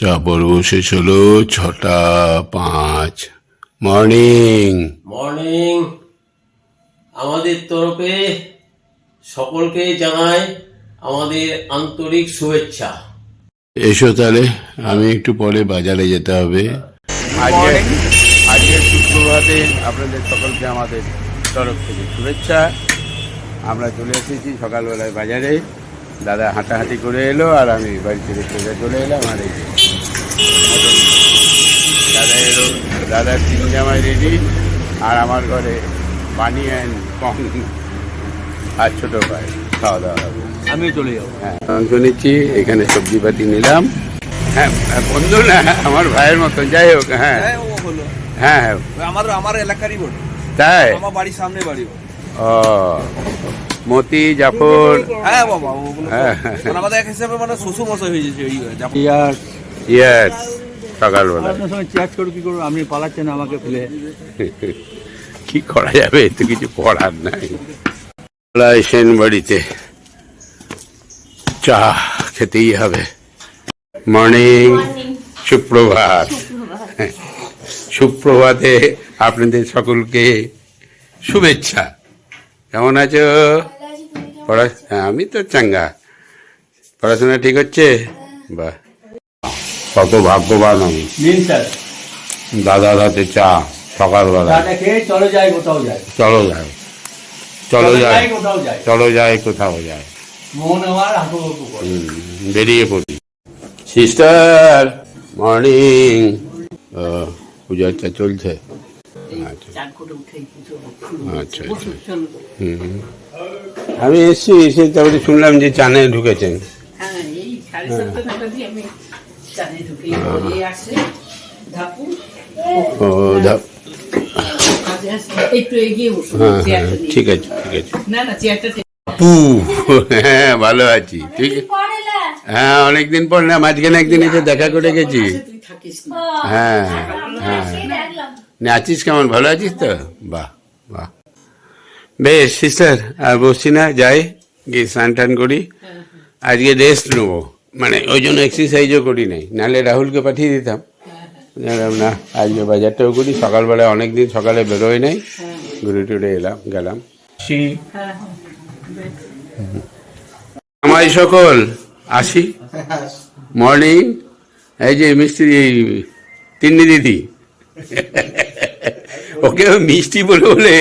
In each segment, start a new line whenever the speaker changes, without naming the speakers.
চাপড় বসে হলো ছটা পাঁচ। মর্নিং।
মর্নিং। আমাদের তরফে সকলকে জানাই আমাদের আন্তরিক শুভেচ্ছা।
এসো তাহলে আমি একটু পরে বাজারে যেতে হবে।
আজকে আজকে সুপ্রভাতে আপনাদের সকলকে আমাদের তরফ থেকে শুভেচ্ছা। আমরা চলে এসেছি সকালবেলায় বাজারে। দাদা হাঁটাহাঁটি করে এলো আর আমি বাড়ি থেকে সোজা চলে এলাম আর এই দাদা এলো দাদার তিন জামাই রেডি আর আমার ঘরে পানি অ্যান্ড কম আর ছোটো ভাই খাওয়া দাওয়া হবে
আমি চলে যাব
হ্যাঁ মাংস নিচ্ছি এখানে সবজি পাতি নিলাম হ্যাঁ। বন্ধু না আমার ভাইয়ের মতন যাই হোক হ্যাঁ
হ্যাঁ
হ্যাঁ হ্যাঁ।
আমার আমার এলাকারই
তাই
আমার বাড়ির সামনে বাড়ি
ও মতি জাফর
হ্যাঁ বাবা আমাদের এক হিসাবে মানে শ্বশুর মশাই হয়ে যাচ্ছে
ইয়েস সকালবেলা।
আপনার সঙ্গে চেয়ার করে কি করব আপনি পালাচ্ছেন আমাকে ফেলে
কি করা যাবে? তো কিছু করার নাই। সেন বাড়িতে। চা খেতেই হবে। মর্নিং সুপ্রভাত। সুপ্রভাতে আপনাদের সকলকে শুভেচ্ছা। কেমন আছো? পড়া আমি তো চাঙ্গা। পড়াশোনা ঠিক হচ্ছে? বাহ। কত ভাগ্যবান আমি। দাদার হাতে চা সকালবেলা
চলো যাই কোথাও যাই।
চলো যাই। চলো যাই
কোথাও যাই।
চলো কোথাও
মন
বেরিয়ে পড়ি। সিস্টার মর্নিং পূজাটা চলছে। আচ্ছা। আচ্ছা আচ্ছা। আমি এসছি এসে তারপরে শুনলাম যে চানে ঢুকেছেন।
হ্যাঁ ঢুকে আসে ধাপু।
ও দা-
একটু এগিয়ে
হ্যাঁ হ্যাঁ ঠিক আছে ঠিক আছে।
না না চেয়ারটা টেনে-
হ্যাঁ ভালো আছি। ঠিক হ্যাঁ অনেকদিন পর না মাঝখানে একদিন এসে দেখা করে গেছি।
না।
হ্যাঁ হ্যাঁ। না আছিস কেমন? ভালো আছিস তো? বাহ বাহ। বেশ সিস্টার আর বসছি না যাই গিয়ে স্নান টান করি। আজকে রেস্ট নেব। মানে ওই জন্য এক্সারসাইজও করি নাই। নাহলে রাহুলকে পাঠিয়ে দিতাম। না আজকে বাজারটাও করি সকালবেলায় অনেক দিন সকালে বেরোয় নাই। ঘুরে টুরে এলাম গেলাম।
হ্যাঁ।
আমাই সকল আসি। মর্নিং এই যে মিস্ত্রি এই তিন্নি দিদি। ওকে মিষ্টি বলে বলে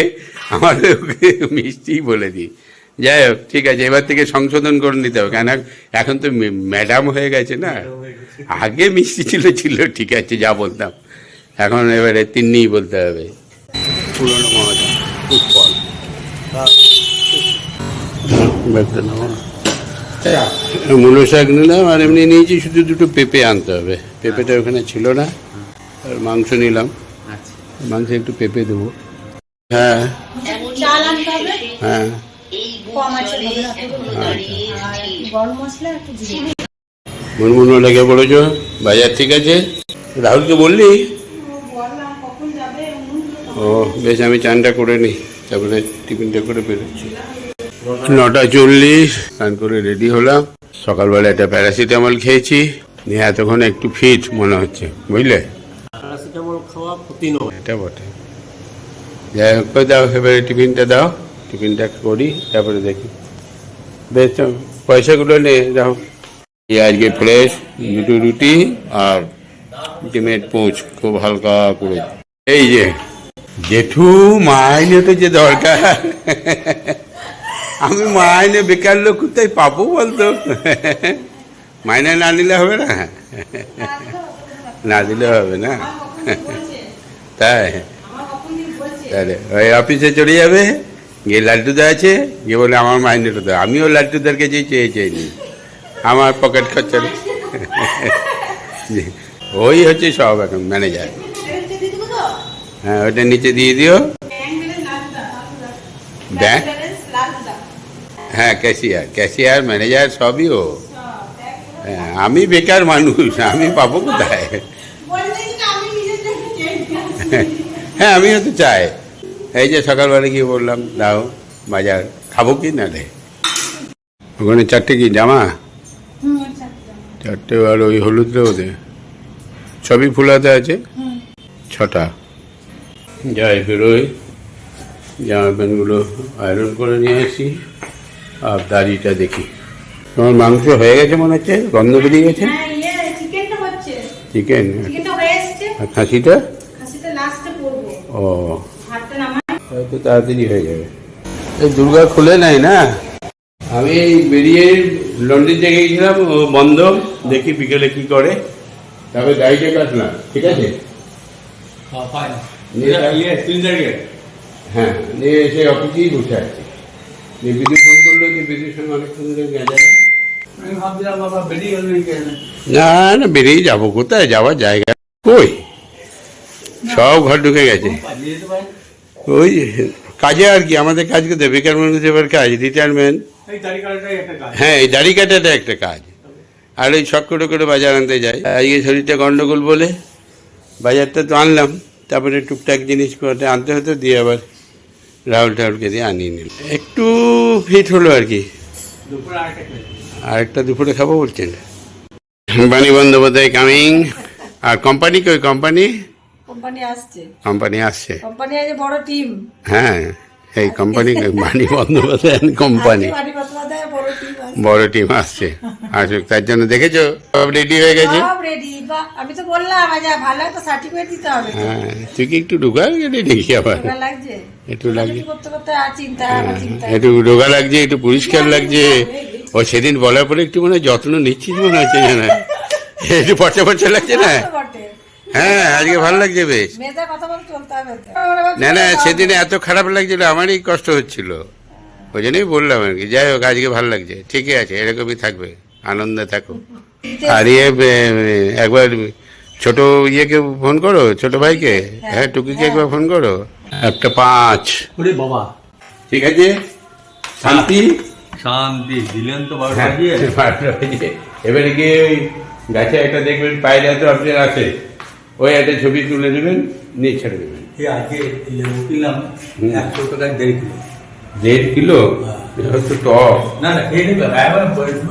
আমার ওকে মিষ্টি বলে দিই। যাই হোক ঠিক আছে এবার থেকে সংশোধন করে নিতে হবে কেন এখন তো ম্যাডাম হয়ে গেছে না? আগে মিষ্টি ছিল ছিল ঠিক আছে যা বলতাম। এখন এবারে তিন্নিই বলতে হবে। পুরনো মজা খুব ফল ব্যবসা নেব না। মূলো শাক নিলাম আর এমনি নিয়েছি শুধু দুটো পেঁপে আনতে হবে। পেঁপেটা ওখানে ছিল না আর মাংস নিলাম। মাংসে একটু পেঁপে দেবো। হ্যাঁ।
হবে।
হ্যাঁ। মুনমুনো লেগে পড়েছ? বাজার ঠিক আছে? রাহুলকে বললি? ও বেশ আমি চানটা করে নিই। তারপরে টিফিনটা করে বেরোচ্ছি। নটা চল্লিশ স্নান করে রেডি হলাম। সকালবেলা একটা প্যারাসিটামল খেয়েছি। নিয়ে এতক্ষণ একটু ফিট মনে হচ্ছে। বুঝলে?
প্যারাসিটামল খাওয়া ক্ষতি নয়।
এটা বটে। যাই হোক করে দাও এবারে টিফিনটা দাও। টিফিনটা করি, তারপরে দেখি। বেশ পয়সাগুলো নে এই আজকে ফ্রেশ, দুটো রুটি আর ডিমের পোঁচ, খুব হালকা করে। এই যে, জেঠু মাইনে তো যে দরকার। আমি মাইনে বেকার লোক কোথায় পাবো বলতো? মাইনে না নিলে হবে না? না দিলে হবে না? তাই? তাহলে, ওই অফিসে চলে যাবে? গিয়ে লাড্ডুদা আছে গিয়ে বলে আমার মাইনেটা দেয় আমিও লাড্ডুদার কাছেই চেয়ে নিই আমার পকেট খরচা ওই হচ্ছে সব এখন ম্যানেজার হ্যাঁ ওটা নিচে দিয়ে দিও ব্যাংক হ্যাঁ ক্যাশিয়ার ক্যাশিয়ার ম্যানেজার সবই ও হ্যাঁ আমি বেকার মানুষ আমি পাবো কোথায় হ্যাঁ আমিও তো চাই এই যে সকালবেলা গিয়ে বললাম দাও বাজার খাব কি না রে ওখানে চারটে কি জামা? চারটে আর ওই হলুদ ওদের সবই ফুলাতে আছে? ছটা। যাই বেরোয় জামা প্যান্টগুলো আয়রন করে নিয়ে আসি আর দাড়িটা দেখি। তোমার মাংস হয়ে গেছে মনে হচ্ছে? গন্ধ বেরিয়ে গেছে?
হ্যাঁ ইয়ে
চিকেন আর খাসিটা? ও। হয়তো তাড়াতাড়ি হয়ে যাবে। এই দুর্গা খুলে নাই না? আমি বেরিয়ে লন্ড্রিতে গিয়েছিলাম ও বন্ধ দেখি বিকেলে কি করে। তারপরে গাড়িটা কাটলাম ঠিক আছে? হ্যাঁ নিয়ে এসে অফিসেই বসে আছি। যে বিদ্যুৎ ফোন করল যে বিদ্যুৎ সঙ্গে অনেকক্ষণ ধরে গেছে না না বেরিয়ে যাব কোথায়? যাওয়ার জায়গা কই? সব ঘর ঢুকে গেছে। ওই কাজে আর কি আমাদের কাজকে দেবে বেকার মানুষ এবার কাজ রিটায়ারমেন্ট
একটা কাজ।
হ্যাঁ এই দাড়ি কাটাটা একটা কাজ। আর ওই শখ করে করে বাজার আনতে যাই। আজকে শরীরটা গন্ডগোল বলে বাজারটা তো আনলাম তারপরে টুকটাক জিনিস করতে আনতে হতো দিয়ে আবার রাহুল ঠাহুলকে দিয়ে আনিয়ে নিল একটু ফিট হলো আর কি।
খেলে
আরেকটা দুপুরে খাব বলছেন। বাণী বন্দ্যোপাধ্যায় কামিং আর কোম্পানি কই কোম্পানি
কোম্পানি আসছে।
কোম্পানি আসছে।
কোম্পানি আছে বড় টিম।
হ্যাঁ এই কোম্পানি বাণী বন্দ্যোপাধ্যায় কোম্পানি।
বড় টিম
আসছে। আসুক তার জন্য দেখেছ সব রেডি হয়ে গেছে?
আমি তো বললাম আচ্ছা ভালো একটা সার্টিফিকেট দিতে হবে।
হ্যাঁ তুই কি একটু ঢোকা গেলে দেখি আবার?
লাগছে?
একটু লাগছে।
চিন্তা
একটু ঢোকা লাগছে একটু পরিষ্কার লাগছে। ও সেদিন বলার পরে একটু মনে হয় যত্ন নিচ্ছিস মনে হচ্ছে জানা একটু পচা পচা লাগছে না?
তো
হ্যাঁ আজকে ভালো লাগছে বেশ।
মেয়েদের কথা বলে চলতে হবে তো।
না না সেদিনে এত খারাপ লাগছিল আমারই কষ্ট হচ্ছিল। ওই জন্যই বললাম আর কি যাই হোক আজকে ভালো লাগছে ঠিকই আছে এরকমই থাকবে আনন্দে থাকো। আর ইয়ে একবার ছোট ইয়েকে ফোন করো ছোট ভাইকে হ্যাঁ টুকিকে একবার ফোন করো একটা পাঁচ।
ওরে বাবা।
ঠিক আছে? শান্তি?
শান্তি দিলেন তো বারো
হ্যাঁ, বারোটা এবারে গিয়ে গাছে একটা দেখবেন পায়রা তো আপনার আছে। ওই একটা ছবি তুলে নেবেন নিয়ে ছেড়ে দেবেন।
দেড় কিলো।
এটা হচ্ছে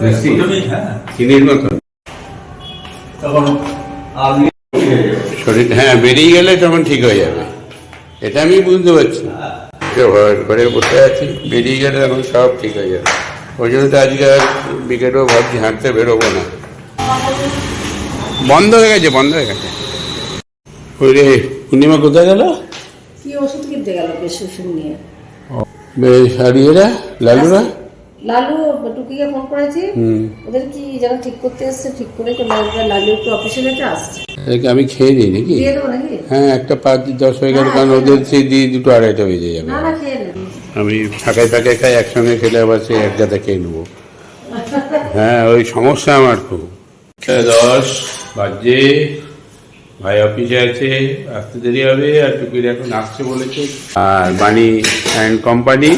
বেশি?
প্রথমেই, হ্যাঁ।
চিনির মতন। শরীর হ্যাঁ বেরিয়ে গেলে তখন ঠিক হয়ে যাবে। এটা আমি বুঝতে পারছি। ঘরে বসে আছি বেরিয়ে গেলে তখন সব ঠিক হয়ে যাবে। ওই জন্য তো আজকে আর বিকেলেও ভাবছি হাঁটতে বেরোবো না। বন্ধ হয়ে গেছে বন্ধ হয়ে গেছে। ওই রে পূর্ণিমা কোথায় গেল?
কি ওষুধ কিনতে গেল বেশ ওষুধ নিয়ে।
বেশ আর ইয়েরা লালুরা?
লালু টুকিকে ফোন করেছি।
হুম।
ওদের কি যেন ঠিক করতে ঠিক করে তো লালু একটু অফিসে আসছে।
আমি খেয়ে নিই নাকি? হ্যাঁ একটা পাঁচ দশ হয়ে গেল কারণ ওদের সেই দিয়ে দুটো আড়াইটা বেজে যাবে। আমি ফাঁকায় ফাঁকায় খাই একসঙ্গে খেলে আবার সেই এক গাদা খেয়ে নেব। হ্যাঁ ওই সমস্যা আমার খুব। দশ বাজে। ভাই অফিসে আছে আসতে দেরি হবে আর টুকির এখন আসছে বলেছে। আর বাণী অ্যান্ড কোম্পানি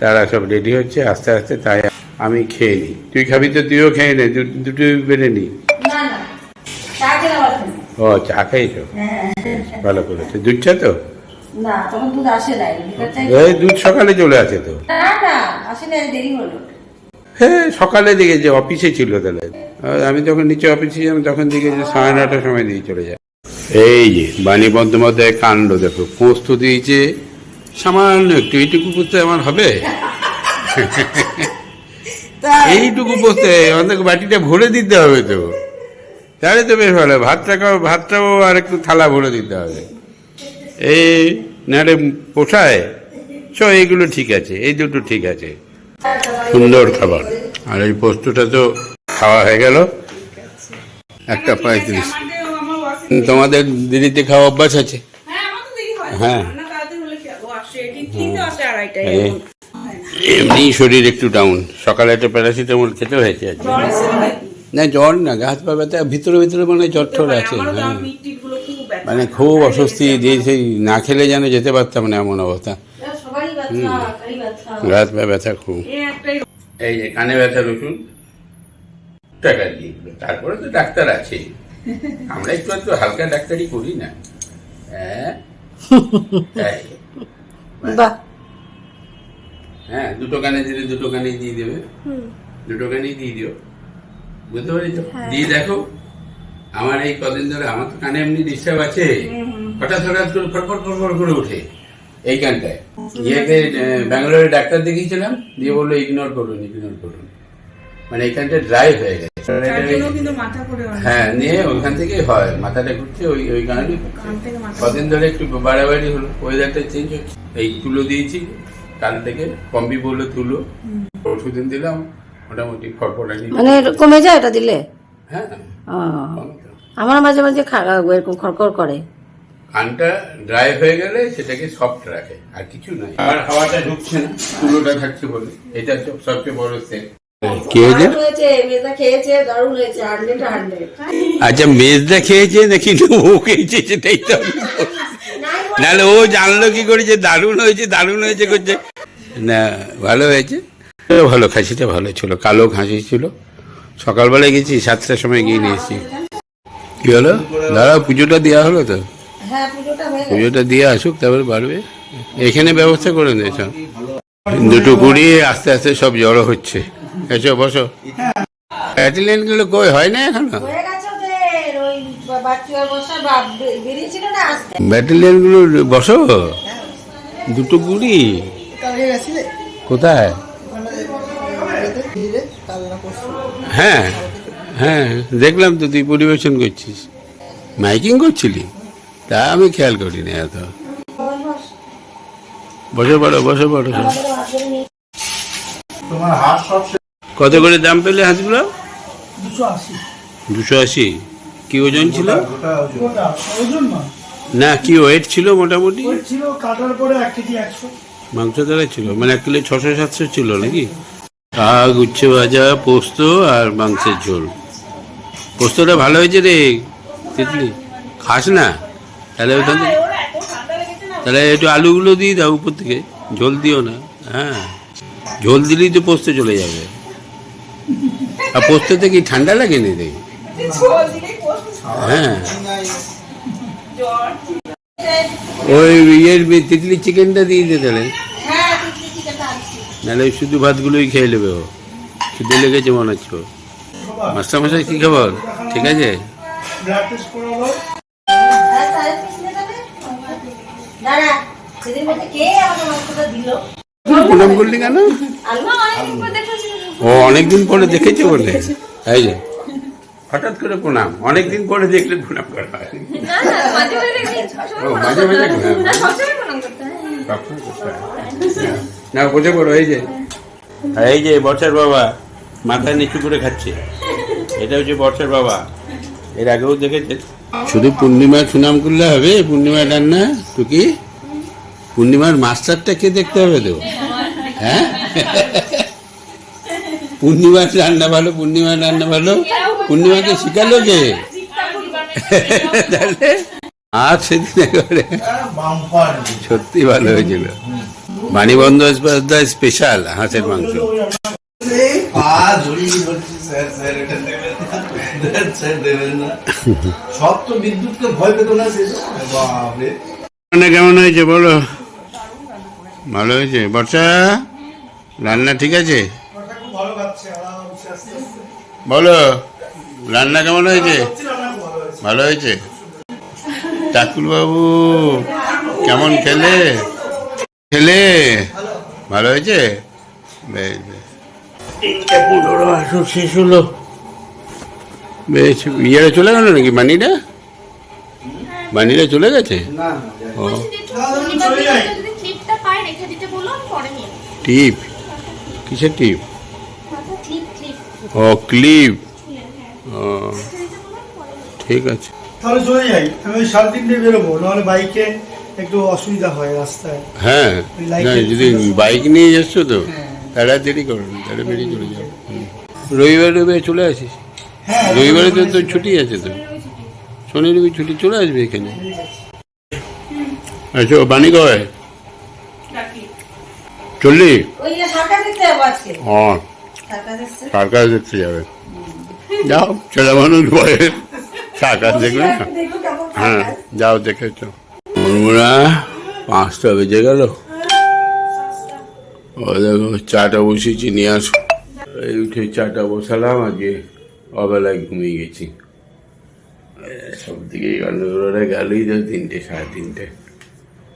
তারা সব রেডি হচ্ছে আস্তে আস্তে তাই আমি খেয়ে নিই। তুই খাবি তো তুইও খেয়ে নে দু- দুটো বেড়ে নি
না না চা খেলাম এখন
ও চা খাইছো ভালো করেছে। দুধ চা তো?
না তখন দুধ আসে নাই
এই দুধ সকালে চলে আসে তো।
না না আসে নাই দেরি হলো।
হ্যাঁ সকালে দিকে যে অফিসে ছিল তাহলে। আমি যখন নিচে অফিসে ছিলাম তখন দিকে যে সাড়ে নটার সময় দিয়ে চলে যায় এই যে বাণী বন্দ্যোপাধ্যায় কাণ্ড দেখো পোস্ত দিয়েছে সামান্য একটু এইটুকু পোস্তে আমার হবে? এইটুকু পোস্তে আমাদের বাটিটা ভরে দিতে হবে তো। তাহলে তো বেশ ভালো ভাতটা খাও- ভাতটাও আর একটু থালা ভরে দিতে হবে। এই নাহলে পোষায়? চ এইগুলো ঠিক আছে এই দুটো ঠিক আছে। সুন্দর খাবার। আর এই পোস্তটা তো খাওয়া হয়ে গেল। একটা পঁয়ত্রিশ। তোমাদের দিদিতে খাওয়া অভ্যাস আছে?
হ্যাঁ হয়।
এমনি শরীর একটু ডাউন সকালে একটা প্যারাসিটামল খেতে হয়েছে আজকে। না? জ্বর না গা হাত পা ব্যথা ভিতরে ভিতরে মানে জ্বর ঠর আছে হ্যাঁ। মানে খুব অস্বস্তি দিয়ে সেই না খেলে যেন যেতে পারতাম না এমন অবস্থা।
ব্যথা
খুব।
এই
যে কানে ব্যথা রসুন টাকা দিয়ে দিল। তারপরে তো ডাক্তার আছে। আমরা একটু একটু হালকা ডাক্তারি করি না। হ্যাঁ? হ্যাঁ দুটো কানে দিলে দুটো কানেই দিয়ে দেবে। দুটো কানেই দিয়ে দিও। বুঝতে পারিস দিয়ে দেখো
আমার এই কদিন ধরে আমার তো কানে এমনি ডিস্টার্ব আছে। হঠাৎ হঠাৎ করে ফটফট ফটফট করে ওঠে এইখানটায় ইয়েকে আহ, ব্যাঙ্গালোরে ডাক্তার দেখিয়েছিলাম দিয়ে বলল ইগনোর করুন ইগনোর করুন। মানে এইখানটা ড্রাই হয়ে গেছে। হ্যাঁ নিয়ে ওইখান থেকে হয় মাথাটা ঘুরছে ওই ওই কারণে কদিন ধরে একটু বাড়াবাড়ি হলো ওয়েদারটা চেঞ্জ হচ্ছে। এই তুলো দিয়েছি কাল থেকে কম্বি বলল তুলো। ওষুধ দিলাম মোটামুটি ফটফটানি
মানে কমে যায় এটা দিলে?
হ্যাঁ।
আমার মাঝে মাঝে এরকম খড়খড় করে।
কানটা ড্রাই হয়ে গেলে সেটাকে সফট রাখে আর কিছু নাই। আর হাওয়াটা ঢুকছে না তুলোটা থাকছে বলে। এটা সবচেয়ে বড় সেট
আচ্ছা মেজদা খেয়েছে নাকি ও খেয়েছে সেটাই তো। নাহলে ও জানলো কি করে যে দারুণ হয়েছে দারুণ হয়েছে করছে। না ভালো হয়েছে। ভালো খাসিটা ভালো ছিল কালো খাসি ছিল। সকালবেলায় গেছি সাতটার সময় গিয়ে নিয়েছি কি হলো? দাঁড়াও পুজোটা দেওয়া হলো তো?
পুজোটা হয়ে
পুজোটা দিয়ে আসুক তারপর বাড়বে। এখানে ব্যবস্থা করে দিয়েছ? দুটো কুড়ি আস্তে আস্তে সব জড়ো হচ্ছে। এসো বসো। গুলো কই? হয় না এখনও?
হয়ে গেছে ওদের ওই বাচ্চা বসা না
দুটো কুড়ি। কোথায়? হ্যাঁ হ্যাঁ দেখলাম তো তুই পরিবেশন করছিস। মাইকিং করছিলি? তা আমি খেয়াল করিনি এত। বসে পড়ো বসে পড়ো কত করে দাম পেলে হাঁসগুলো? দুশো আশি। কি ওজন ছিল? না কি ওয়েট ছিল মোটামুটি?
ছিল কাটার পরে এক কেজি একশো।
মাংস তারা ছিল মানে এক কিলো ছশো সাতশো ছিল নাকি? শাক উচ্ছে ভাজা পোস্ত আর মাংসের ঝোল। পোস্তটা ভালো হয়েছে রে তিতলি। খাস না? তাহলে ওখান থেকে তাহলে একটু আলুগুলো দিয়ে দাও উপর থেকে। ঝোল দিও না। হ্যাঁ। ঝোল দিলেই তো পোস্ত চলে যাবে। আর পোস্ততে কি ঠান্ডা লাগেনি রে? হ্যাঁ। ওই ইয়ের তিতলি চিকেনটা দিয়ে দে তাহলে। নাহলে ওই শুধু ভাতগুলোই খেয়ে নেবে ও। খিদে লেগেছে মনে হচ্ছে। মাস্টারমশাই কি খবর? ঠিক আছে? প্রণাম করলি কেন ও অনেকদিন পরে দেখেছে বলে? এই যে হঠাৎ করে প্রণাম অনেকদিন পরে দেখলে প্রণাম করা। হয়। মাঝে মাঝে হয়। না বসে পড়ো এই যে। এই যে বর্ষার বাবা মাথা নিচু করে খাচ্ছে। এটা হচ্ছে বর্ষার বাবা। এর আগেও দেখেছে। শুধু পূর্ণিমার সুনাম করলে হবে, পূর্ণিমার রান্না? তো কি? পূর্ণিমার মাস্টারটা কে দেখতে হবে তো? হ্যাঁ? পূর্ণিমার রান্না ভালো, পূর্ণিমার রান্না ভালো? পূর্ণিমাকে শিখালো কে? আর সেদিন সত্যি ভালো হয়েছিল। বাণী স্পেশাল হাঁসের মাংস। কেমন হয়েছে বলো ভালো হয়েছে বর্ষা রান্না ঠিক আছে বলো রান্না কেমন হয়েছে
ভালো হয়েছে
টাকুল বাবু কেমন খেলে খেলে ভালো হয়েছে বেশ বেশ তিনটে শেষ হলো বেশ ইয়েরা চলে গেল নাকি? বানিটা বানিটা চলে গেছে? ও। টিপ? কিসের টিপ?
ক্লিপ
ও ক্লিপ ও ঠিক আছে।
তাহলে চলে যাই। আমি ওই সাড়ে তিনটে বেরোবো নাহলে বাইকে একটু অসুবিধা হয় রাস্তায়।
হ্যাঁ না যদি বাইক নিয়ে যাচ্ছ তো তাহলে আর দেরি করো না তাহলে বেরিয়ে চলে যাও। রবিবার রবিবার চলে আসিস?
হ্যাঁ
রবিবারে তো তোর ছুটি আছে তো। শনি রবি ছুটি চলে আসবে এখানে। আচ্ছা বাণী কয় চললি?
দেখতে যাব সার্কাস
দেখতে। যাও ছেলে মানুষ ভয়ে সার্কাস দেখবে। না হ্যাঁ যাও দেখেছ মুরমুরা পাঁচটা বেজে গেল। ও দেখো চাটা বসিয়েছি নিয়ে আসো। এই উঠে চাটা বসালাম আজকে অবেলায় ঘুমিয়ে গেছি। সব দিকে গন্ডগোলরা গেলই তো তিনটে সাড়ে তিনটে।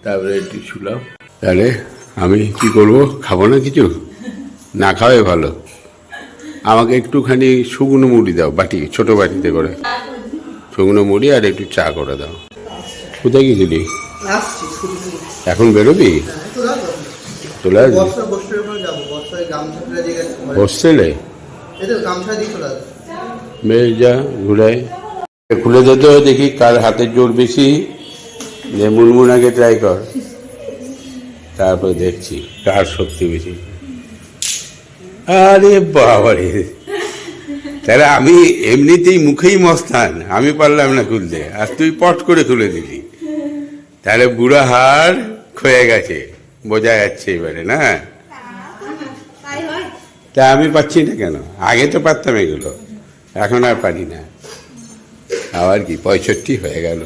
তারপরে একটু শুলাম। তাহলে আমি কি করব? খাব না কিছু? না খাওয়াই ভালো। আমাকে একটুখানি শুকনো মুড়ি দাও বাটি ছোট বাটিতে করে। শুকনো মুড়ি আর একটু চা করে দাও। কোথায় গেছিলি? এখন বেরোবি? চলে আসবি? হোস্টেলে?
গামছা দিয়ে চলে আসবে।
বেশ যা ঘুরাই খুলে দে তো দেখি কার হাতের জোর বেশি। যে মুনমুনাকে ট্রাই কর। তারপর দেখছি কার শক্তি বেশি। আরে বাবারে। তাহলে আমি এমনিতেই মুখেই মস্তান আমি পারলাম না খুলতে। আর তুই পট করে খুলে দিলি। তাহলে বুড়া হাড় ক্ষয়ে গেছে বোঝা যাচ্ছে এবারে না? তা আমি পাচ্ছি না কেন? আগে তো পারতাম এগুলো। এখন আর পারি না। আবার কি? পঁয়ষট্টি হয়ে গেল।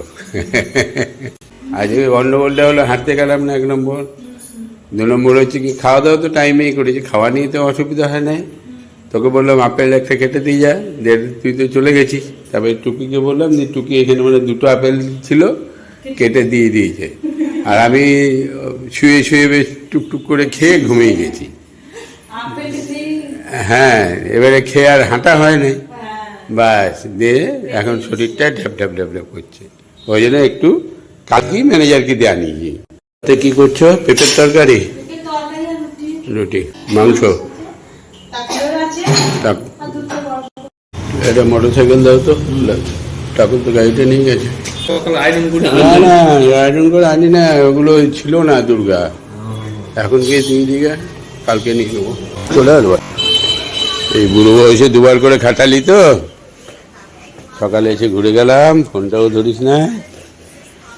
আজকে গন্ডগোলটা হলো হাঁটতে গেলাম না এক নম্বর। দু নম্বর হচ্ছে কি খাওয়া দাওয়া তো টাইমেই করেছি খাওয়া নিয়ে তো অসুবিধা হয় না তোকে বললাম আপেল একটা কেটে দিয়ে যা দেড় তুই তো চলে গেছিস। তারপরে টুকিকে বললাম যে টুকি এখানে মানে দুটো আপেল ছিল কেটে দিয়ে দিয়েছে। আর আমি শুয়ে শুয়ে বেশ টুকটুক করে খেয়ে ঘুমিয়ে গেছি। হ্যাঁ এবারে খেয়ে আর হাঁটা হয় না বাস দিয়ে এখন শরীরটা ঢ্যাপ ঢ্যাপ ঢ্যাপ ঢ্যাপ করছে। ওই জন্য একটু কাকি ম্যানেজারকে দেওয়া নিয়ে তো কি করছ? পেঁপের তরকারি?
রুটি।
মাংস। এটা মোটর সাইকেল দাও তো। ঠাকুর তো গাড়িটা নিয়ে গেছে। না না আয়রন করে আনি না ওগুলো ছিল না দুর্গা। এখন গিয়ে তুমি দিকে কালকে নিয়ে নেব। চলে আসব। এই বুড়ো বয়সে দুবার করে খাটালি তো। সকালে এসে ঘুরে গেলাম ফোনটাও ধরিস না।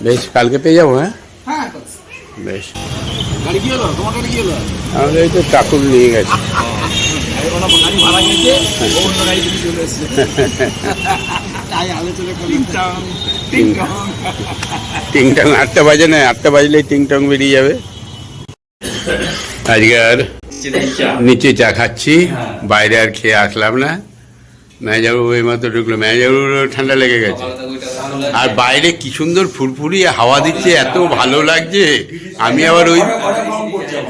বেশ কালকে পেয়ে যাব হ্যাঁ? বেশ।
গাড়ি কি হলো? তোমার গাড়ি কি হলো?
আমাদের এই তো ঠাকুর নিয়ে গেছে।
গাড়ি কোনো গাড়ি ভাড়া গেছে অন্য গাড়ি থেকে চলে এসছে তাই আলোচনা করি টিং টং
টিং টং আটটা বাজে না আটটা বাজলেই টিং টং বেরিয়ে যাবে। আজকে আর নিচে চা খাচ্ছি বাইরে আর খেয়ে আসলাম না। ম্যানেজারবাবু ওই মাত্র ঢুকলো। ম্যানেজারবাবুরও ঠান্ডা লেগে গেছে। আর বাইরে কি সুন্দর ফুরফুরি হাওয়া দিচ্ছে এত ভালো লাগছে। আমি আবার ওই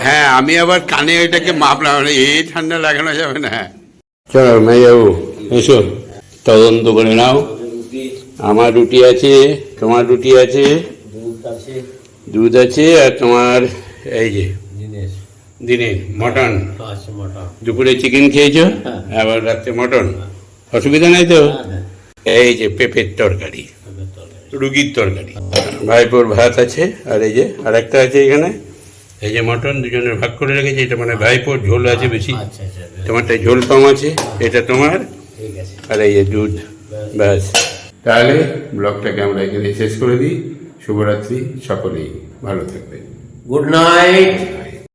হ্যাঁ আমি আবার কানে ওইটাকে মাপলাম মানে এই ঠান্ডা লাগানো যাবে না। চলো ম্যানেজারবাবু এসো। তদন্ত করে নাও। আমার রুটি আছে তোমার রুটি আছে দুধ আছে আর তোমার এই যে দিনে মটন। দুপুরে চিকেন খেয়েছো? আবার রাত্রে মটন? অসুবিধা নাই তো? এই যে পেঁপের তরকারি রুগীর তরকারি। ভাইপোর ভাত আছে আর এই যে আর একটা আছে এখানে। এই যে মটন দুজনের ভাগ করে রেখেছি এটা মানে ভাইপোর ঝোল আছে বেশি।
আচ্ছা আচ্ছা
তোমারটা ঝোল কম আছে এটা তোমার। আর এই যে দুধ ব্যাস। তাহলে ব্লগটাকে আমরা এখানে শেষ করে দিই। শুভরাত্রি সকলেই ভালো থাকবেন।
Good night.